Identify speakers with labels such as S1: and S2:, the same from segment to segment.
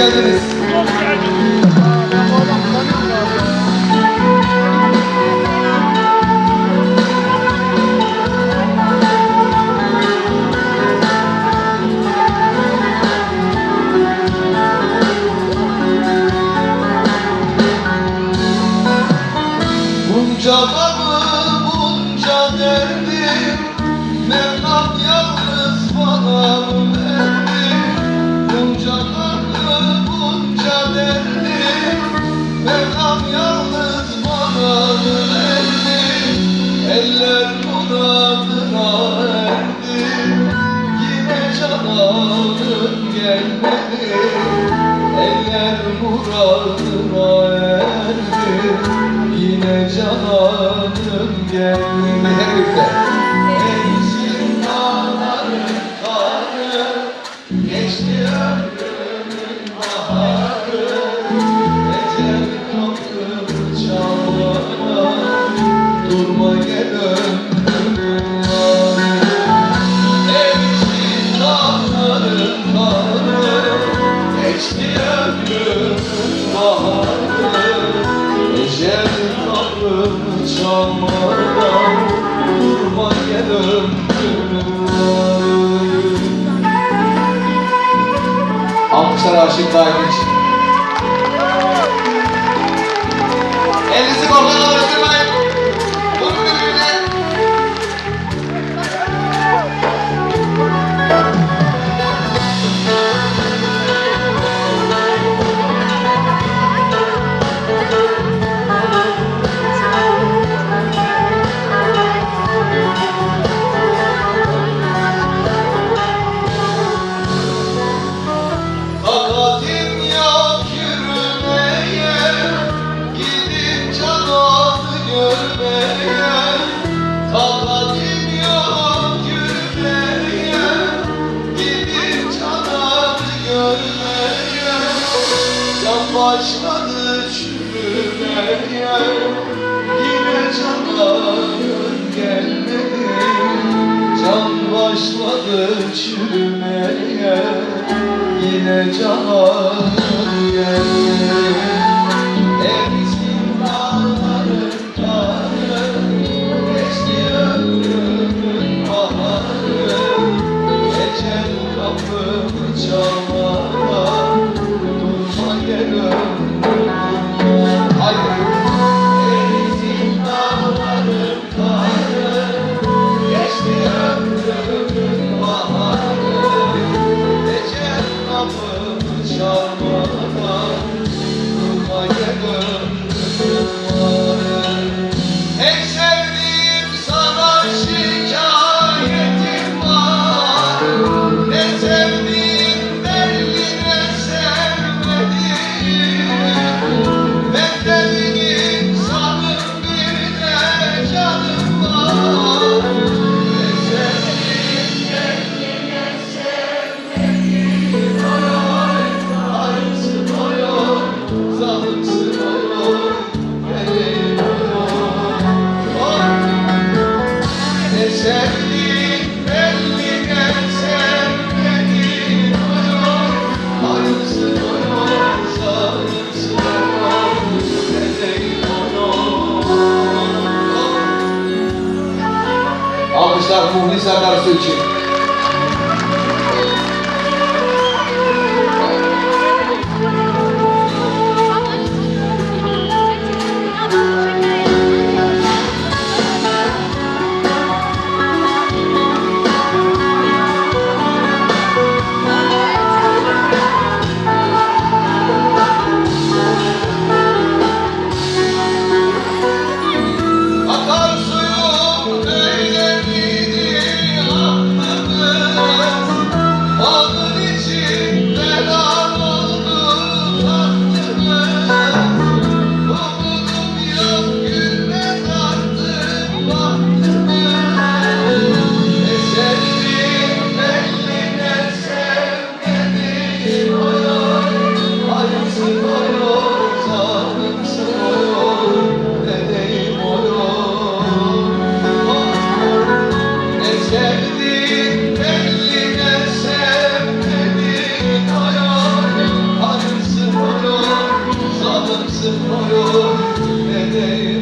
S1: geldiniz. aldın gel beni Eller muradıma Karachi Diamond. görmeye Yan başladı çürümeye Yine cana gelmedi Can başladı çürümeye Yine cana Alkışlar Muhlis Akarsu için. yansımıyor ne değil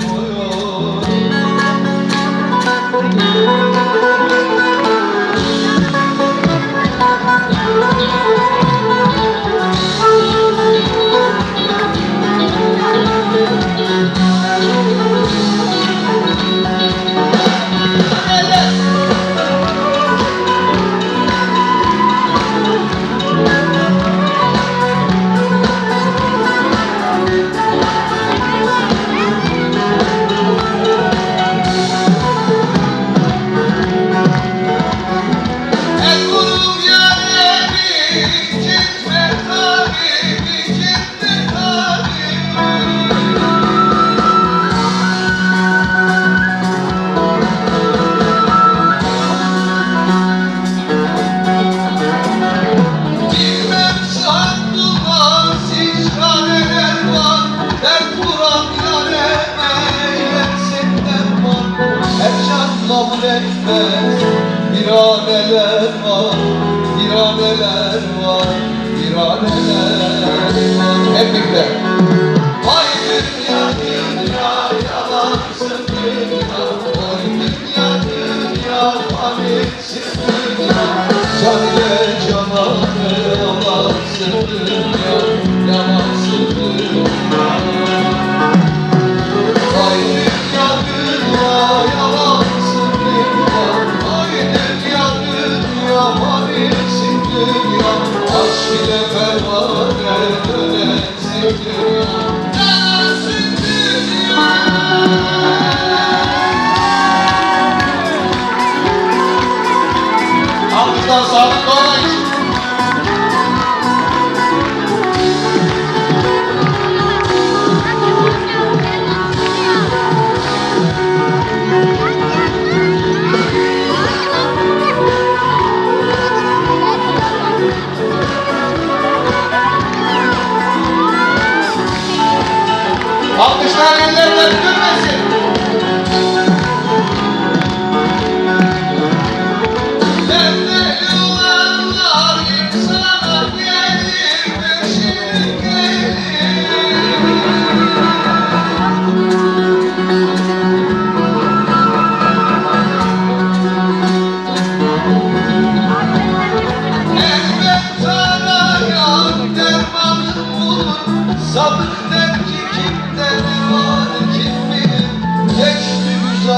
S1: Viraneler var, viraneler var Viraneler var. Hep birlikte. Dünya dünya yalansın dünya. Vay dünya dünya fanisin dünya Alkışlar ellerine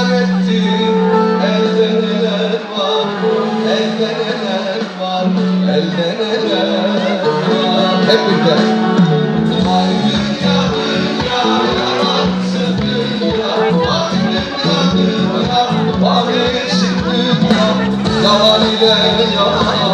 S1: Geçti güzel etti elde neler var Elde neler var elde neler var Hep birlikte Yalan ile yalan